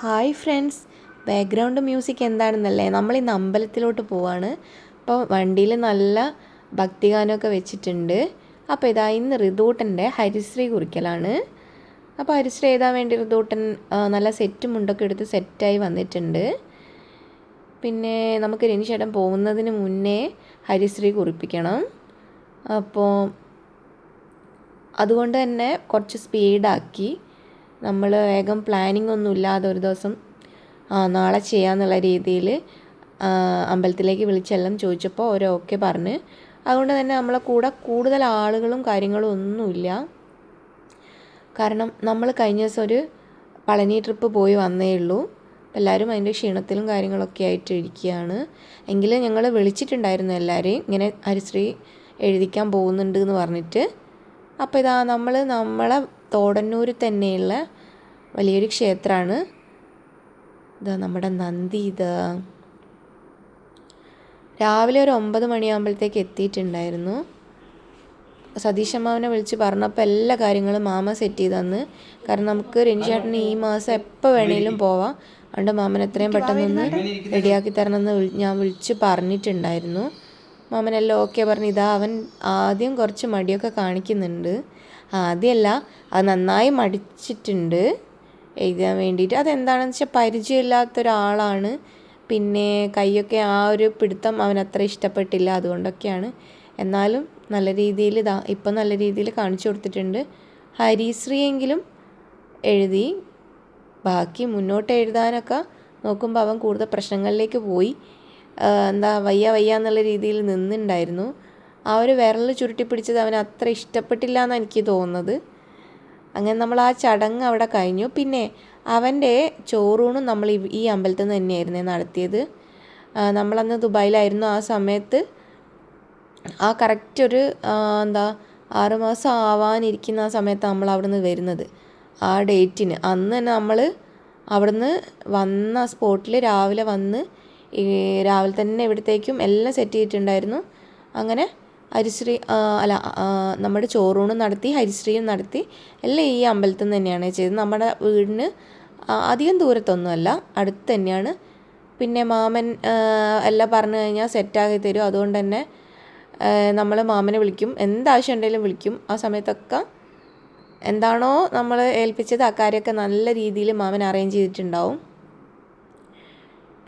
Hi friends. Background music എന്താണെന്നല്ലേ? നമ്മൾ ഇന്ന് അമ്പലത്തിലോട്ട് പോവാണ്. അപ്പോൾ വണ്ടിയിൽ നല്ല ഭക്തിഗാനമൊക്കെ വെച്ചിട്ടുണ്ട്. അപ്പോൾ ഇതാ ഇന്ന് ഋതൂട്ടന്റെ ഹരിശ്രീ കുറിക്കലാണ്. അപ്പോൾ ഹരിശ്രീ എഴുതാൻ വേണ്ടി ഋതൂട്ടൻ ആ, നല്ല സെറ്റും മുണ്ടൊക്കെ എടുത്ത് സെറ്റായി വന്നിട്ടുണ്ട്. പിന്നെ നമുക്ക് രനിശേട്ടൻ പോകുന്നതിന് മുന്നേ ഹരിശ്രീ കുറിപ്പിക്കണം. അപ്പോൾ അതുകൊണ്ട് തന്നെ കുറച്ച് സ്പീഡാക്കി നമ്മൾ വേഗം പ്ലാനിങ് ഒന്നും ഇല്ലാതെ ഒരു ദിവസം ആ നാളെ ചെയ്യാന്നുള്ള രീതിയിൽ അമ്പലത്തിലേക്ക് വിളിച്ചെല്ലാം ചോദിച്ചപ്പോൾ അവർ ഓക്കെ പറഞ്ഞ്. അതുകൊണ്ട് തന്നെ നമ്മളെ കൂടെ കൂടുതൽ ആളുകളും കാര്യങ്ങളും ഒന്നുമില്ല കാരണം നമ്മൾ കഴിഞ്ഞ ദിവസം ഒരു പളനി ട്രിപ്പ് പോയി വന്നേ ഉള്ളൂ. എല്ലാവരും അതിന്റെ ക്ഷീണത്തിലും കാര്യങ്ങളൊക്കെ ആയിട്ട് ഇരിക്കുകയാണ് എങ്കിലും ഞങ്ങൾ വിളിച്ചിട്ടുണ്ടായിരുന്നു എല്ലാവരെയും ഇങ്ങനെ ഹരിശ്രീ എഴുതിക്കാൻ പോകുന്നുണ്ട് എന്ന് പറഞ്ഞിട്ട്. അപ്പോൾ ഇതാ നമ്മൾ നമ്മളെ തോടന്നൂർ തന്നെയുള്ള വലിയൊരു ക്ഷേത്രമാണ് ഇതാ നമ്മുടെ നന്ദി ഇതാ. രാവിലെ ഒരു ഒമ്പത് മണിയാകുമ്പോഴത്തേക്ക് എത്തിയിട്ടുണ്ടായിരുന്നു. സതീശമ്മാവനെ വിളിച്ച് പറഞ്ഞപ്പോൾ എല്ലാ കാര്യങ്ങളും മാമ സെറ്റ് ചെയ്ത് തന്ന്. കാരണം നമുക്ക് രനിചേട്ടന് ഈ മാസം എപ്പോൾ വേണേലും പോവാം. അതുകൊണ്ട് മാമൻ എത്രയും പെട്ടെന്നൊന്ന് റെഡിയാക്കി തരണമെന്ന് ഞാൻ വിളിച്ച് പറഞ്ഞിട്ടുണ്ടായിരുന്നു. മാമനെല്ലാം ഓക്കെ പറഞ്ഞു ഇതാ അവൻ ആദ്യം കുറച്ച് മടിയൊക്കെ കാണിക്കുന്നുണ്ട്. ആദ്യമല്ല അത് നന്നായി മടിച്ചിട്ടുണ്ട്. എഴുതാൻ വേണ്ടിയിട്ട്. അതെന്താണെന്ന് വെച്ചാൽ പരിചയമില്ലാത്ത ഒരാളാണ് പിന്നെ കൈയൊക്കെ ആ ഒരു പിടുത്തം അവൻ അത്ര ഇഷ്ടപ്പെട്ടില്ല അതുകൊണ്ടൊക്കെയാണ്. എന്നാലും നല്ല രീതിയിൽ ഇതാ ഇപ്പം നല്ല രീതിയിൽ കാണിച്ചു കൊടുത്തിട്ടുണ്ട്. ഹരിശ്രീയെങ്കിലും എഴുതി. ബാക്കി മുന്നോട്ട് എഴുതാനൊക്കെ നോക്കുമ്പോൾ അവൻ കൂടുതൽ പ്രശ്നങ്ങളിലേക്ക് പോയി. എന്താ വയ്യ വയ്യ എന്നുള്ള രീതിയിൽ നിന്നുണ്ടായിരുന്നു. ആ ഒരു വിരൽ ചുരുട്ടി പിടിച്ചത് അവന് അത്ര ഇഷ്ടപ്പെട്ടില്ല എന്നാണ് എനിക്ക് തോന്നുന്നത്. അങ്ങനെ നമ്മൾ ആ ചടങ്ങ് അവിടെ കഴിഞ്ഞു. പിന്നെ അവന്റെ ചോറൂണും നമ്മൾ ഈ- അമ്പലത്തിൽ നിന്ന് തന്നെയായിരുന്നേ നടത്തിയത്. നമ്മളന്ന് ദുബായിലായിരുന്നു ആ സമയത്ത്. ആ കറക്റ്റ് ഒരു എന്താ ആറുമാസം ആവാനിരിക്കുന്ന ആ സമയത്ത് നമ്മൾ അവിടെ നിന്ന് വരുന്നത്. ആ ഡേറ്റിന് അന്ന് തന്നെ നമ്മൾ അവിടുന്ന് വന്ന സ്പോട്ടിൽ രാവിലെ വന്ന് ഈ രാവിലെ തന്നെ ഇവിടത്തേക്കും എല്ലാം സെറ്റ് ചെയ്തിട്ടുണ്ടായിരുന്നു. അങ്ങനെ ഹരിശ്രീ അല്ല നമ്മുടെ ചോറൂണും നടത്തി ഹരിശ്രീയും നടത്തി എല്ലാം ഈ അമ്പലത്തിൽ നിന്ന് തന്നെയാണ് ചെയ്തത്. നമ്മുടെ വീടിന് അധികം ദൂരത്തൊന്നുമല്ല അടുത്ത് തന്നെയാണ്. പിന്നെ മാമൻ എല്ലാം പറഞ്ഞു കഴിഞ്ഞാൽ സെറ്റാക്കി തരും. അതുകൊണ്ട് തന്നെ നമ്മൾ മാമനെ വിളിക്കും. എന്താവശ്യം ഉണ്ടെങ്കിലും വിളിക്കും. ആ സമയത്തൊക്കെ എന്താണോ നമ്മൾ ഏൽപ്പിച്ചത് ആ കാര്യമൊക്കെ നല്ല രീതിയിൽ മാമൻ അറേഞ്ച് ചെയ്തിട്ടുണ്ടാവും.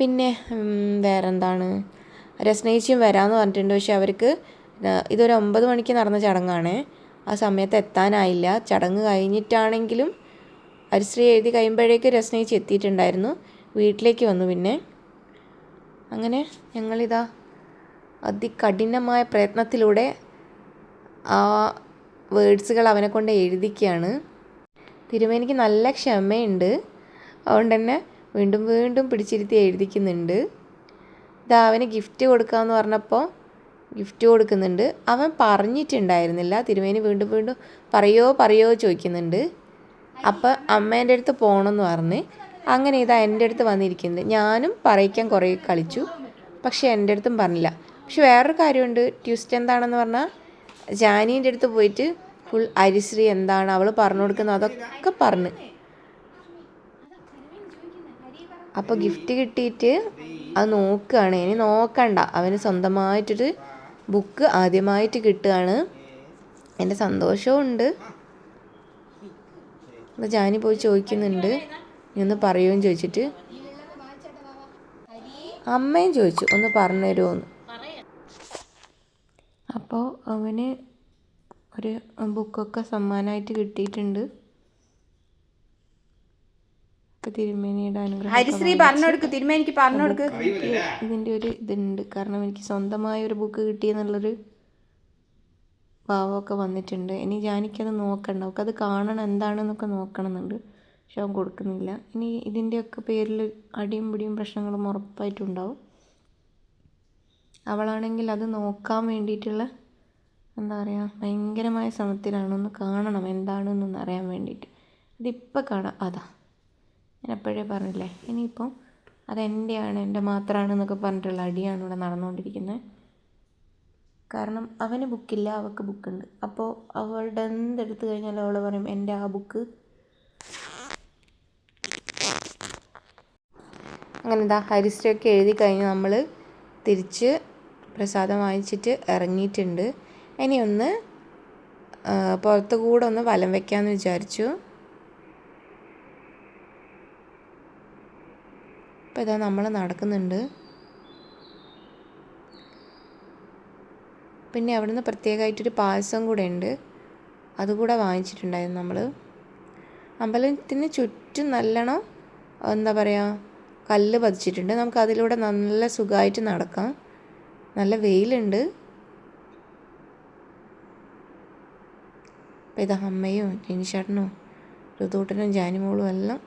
പിന്നെ വേറെന്താണ്? രസ്നേച്ചിയും വരാമെന്ന് പറഞ്ഞിട്ടുണ്ട്. പക്ഷേ അവർക്ക് ഇതൊരു ഒമ്പത് മണിക്ക് നടന്ന ചടങ്ങാണ്. ആ സമയത്ത് എത്താനായില്ല. ചടങ്ങ് കഴിഞ്ഞിട്ടാണെങ്കിലും ഹരിശ്രീ എഴുതി കഴിയുമ്പോഴേക്ക് രസ്നേച്ചി എത്തിയിട്ടുണ്ടായിരുന്നു. വീട്ടിലേക്ക് വന്നു പിന്നെ. അങ്ങനെ ഞങ്ങളിതാ അതികഠിനമായ പ്രയത്നത്തിലൂടെ ആ വേഡ്സുകൾ അവനെ കൊണ്ട് എഴുതിക്കുകയാണ് തിരുമേനിക്ക് നല്ല ക്ഷമയുണ്ട്. അതുകൊണ്ട് തന്നെ വീണ്ടും വീണ്ടും പിടിച്ചിരുത്തി എഴുതിക്കുന്നുണ്ട്. ഇതാ അവന് ഗിഫ്റ്റ് കൊടുക്കാമെന്ന് പറഞ്ഞപ്പോൾ ഗിഫ്റ്റ് കൊടുക്കുന്നുണ്ട്. അവൻ പറഞ്ഞിട്ടുണ്ടായിരുന്നില്ല. തിരുമേനി വീണ്ടും വീണ്ടും പറയോ പറയോ ചോദിക്കുന്നുണ്ട്. അപ്പം അമ്മേന്റെ അടുത്ത് പോകണമെന്ന് പറഞ്ഞ് അങ്ങനെ ഇതാ എന്റെ അടുത്ത് വന്നിരിക്കുന്നുണ്ട്. ഞാനും പറയിക്കാൻ കുറേ കളിച്ചു. പക്ഷേ എന്റെ അടുത്തും പറഞ്ഞില്ല. പക്ഷെ വേറൊരു കാര്യമുണ്ട്. ട്വിസ്റ്റ് എന്താണെന്ന് പറഞ്ഞാൽ ജാനീന്റെ അടുത്ത് പോയിട്ട് ഫുൾ അരിശ്രീ എന്താണ് അവൾ പറഞ്ഞു കൊടുക്കുന്നത് അതൊക്കെ പറഞ്ഞ്. അപ്പോൾ ഗിഫ്റ്റ് കിട്ടിയിട്ട് അത് നോക്കുകയാണ്. ഇനി നോക്കണ്ട. അവന് സ്വന്തമായിട്ടൊരു ബുക്ക് ആദ്യമായിട്ട് കിട്ടുകയാണ്. എന്റെ സന്തോഷവും ഉണ്ട് അപ്പോൾ ജാനി പോയി ചോദിക്കുന്നുണ്ട്. നീ ഒന്ന് പറയുമെന്ന് ചോദിച്ചിട്ട്. അമ്മയും ചോദിച്ചു. ഒന്ന് പറഞ്ഞു തരുമോന്ന്. അപ്പോൾ അവന് ഒരു ബുക്കൊക്കെ സമ്മാനമായിട്ട് കിട്ടിയിട്ടുണ്ട്. തിരുമേനിയുടെ അനുഗ്രഹം ഹരിശ്രീ പറഞ്ഞു കൊടുക്ക് തിരുമേനിക്ക് പറഞ്ഞു കൊടുക്ക് ഇതിന്റെ ഒരു ഇതുണ്ട്. കാരണം എനിക്ക് സ്വന്തമായ ഒരു ബുക്ക് കിട്ടിയെന്നുള്ളൊരു ഭാവമൊക്കെ വന്നിട്ടുണ്ട്. ഇനി ജാനിക്കത് നോക്കണ്ട. അത് കാണണം എന്താണെന്നൊക്കെ നോക്കണമെന്നുണ്ട്. പക്ഷെ അവൻ കൊടുക്കുന്നില്ല. ഇനി ഇതിന്റെയൊക്കെ പേരിൽ അടിയും പിടിയും പ്രശ്നങ്ങളും ഉറപ്പായിട്ടുണ്ടാവും. അവളാണെങ്കിൽ അത് നോക്കാൻ വേണ്ടിയിട്ടുള്ള എന്താ പറയുക ഭയങ്കരമായ ശ്രമത്തിലാണ് ഒന്ന് കാണണം. എന്താണെന്നൊന്ന് അറിയാൻ വേണ്ടിയിട്ട്. അതിപ്പോൾ കാണാം. അതാ. ഞാൻ എപ്പോഴേ പറഞ്ഞില്ലേ? ഇനിയിപ്പം അതെന്റെയാണ് എന്റെ മാത്രമാണ് എന്നൊക്കെ പറഞ്ഞിട്ടുള്ള അടിയാണ് ഇവിടെ നടന്നുകൊണ്ടിരിക്കുന്നത് കാരണം അവന് ബുക്കില്ല അവൾക്ക് ബുക്കുണ്ട്. അപ്പോൾ അവളുടെ എന്തെടുത്തു കഴിഞ്ഞാലും അവൾ പറയും എന്റെ ആ ബുക്ക്. അങ്ങനെ ഇതാ ഹരിശ്രീയൊക്കെ എഴുതി കഴിഞ്ഞ് നമ്മൾ തിരിച്ച് പ്രസാദം വാങ്ങിച്ചിട്ട് ഇറങ്ങിയിട്ടുണ്ട്. ഇനി ഒന്ന് പുറത്ത് കൂടെ ഒന്ന് വലം വെക്കാമെന്ന് വിചാരിച്ചു. അപ്പോൾ ഇതാ നമ്മൾ നടക്കുന്നുണ്ട്. പിന്നെ അവിടുന്ന് പ്രത്യേകമായിട്ടൊരു പായസം കൂടെ ഉണ്ട്. അതുകൂടെ വാങ്ങിച്ചിട്ടുണ്ടായിരുന്നു നമ്മൾ അമ്പലത്തിന് ചുറ്റും നല്ലോണം എന്താ പറയുക കല്ല് പതിച്ചിട്ടുണ്ട്. നമുക്ക് അതിലൂടെ നല്ല സുഖമായിട്ട് നടക്കാം. നല്ല വെയിലുണ്ട്. ഇപ്പം ഇത് അമ്മയും ജിനിഷേട്ടനും ഋതുട്ടനും ജാനിമോളും എല്ലാം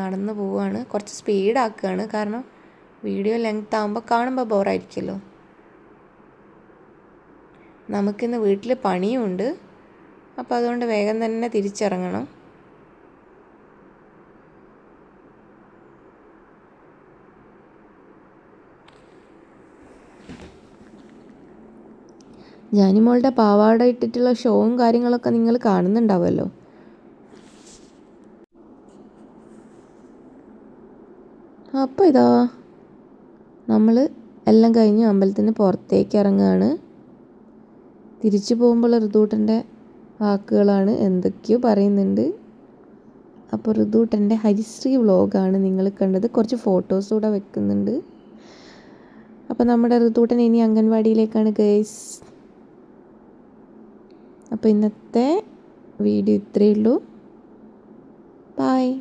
നടന്നു പോവുകയാണ്. കുറച്ച് സ്പീഡാക്കുകയാണ് കാരണം വീഡിയോ ലെങ്ത് ആകുമ്പോൾ കാണുമ്പോൾ ബോറായിരിക്കുമല്ലോ നമുക്കിന്ന് വീട്ടിൽ പണിയുമുണ്ട് അപ്പോൾ അതുകൊണ്ട് വേഗം തന്നെ തിരിച്ചിറങ്ങണം. ജാനിമോളുടെ പാവാട ഇട്ടിട്ടുള്ള ഷോവും കാര്യങ്ങളൊക്കെ നിങ്ങൾ കാണുന്നുണ്ടാവുമല്ലോ. അപ്പോൾ ഇതാ നമ്മൾ എല്ലാം കഴിഞ്ഞ് അമ്പലത്തിന് പുറത്തേക്ക് ഇറങ്ങുകയാണ് തിരിച്ചു പോകുമ്പോൾ ഋതൂട്ടന്റെ വാക്കുകളാണ് എന്തൊക്കെയോ പറയുന്നുണ്ട്. അപ്പോൾ ഋതൂട്ടന്റെ ഹരിശ്രീ വ്ളോഗാണ് നിങ്ങൾ കണ്ടത്. കുറച്ച് ഫോട്ടോസ് കൂടെ വെക്കുന്നുണ്ട്. അപ്പോൾ നമ്മുടെ ഋതൂട്ടൻ ഇനി അംഗൻവാടിയിലേക്കാണ് ഗേസ് അപ്പോൾ ഇന്നത്തെ വീഡിയോ ഇത്രയേ ഉള്ളൂ. ബായ്